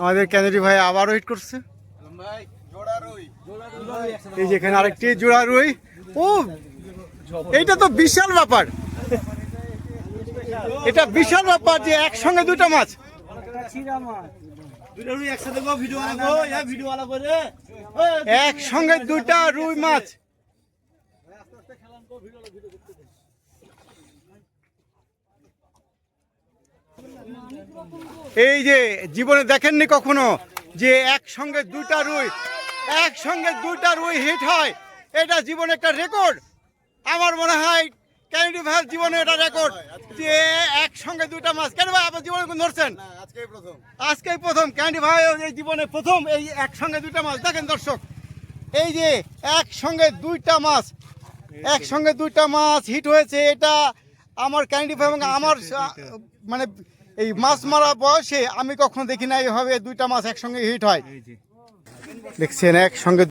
আমাদের ক্যানেডি ভাই আবারও হিট করছে। এই যেখানে আরেকটি জোড়া রুই। ও, এইটা তো বিশাল ব্যাপার। এটা বিশাল ব্যাপার যে একসঙ্গে দুটো মাছ। একসঙ্গে দুটা রুই মাছ। এই যে জীবনে দেখেননি কখনো যে একসঙ্গে দুটা রুই একসঙ্গে দুটা রুই হিট হয় এটা জীবনে একটা রেকর্ড আমার মনে হয় ক্যানেডি ভাইয়ের জীবনে এটা রেকর্ড যে একসঙ্গে দুইটা মাছ। কেন ভাই আপনার জীবনে ধরছেন? আজকেই প্রথম। ক্যান্ডি ভাই এই জীবনে প্রথম এই একসঙ্গে দুইটা মাছ। দেখেন দর্শক এই যে একসঙ্গে দুইটা মাছ একসঙ্গে দুইটা মাছ হিট হয়েছে। এটা আমার ক্যান্ডি ভাই এবং আমার মানে এই মাছ মারা বয়সে আমি কখনো দেখি না এইভাবে দুইটা মাছ একসঙ্গে হিট হয়। দেখছেন একসঙ্গে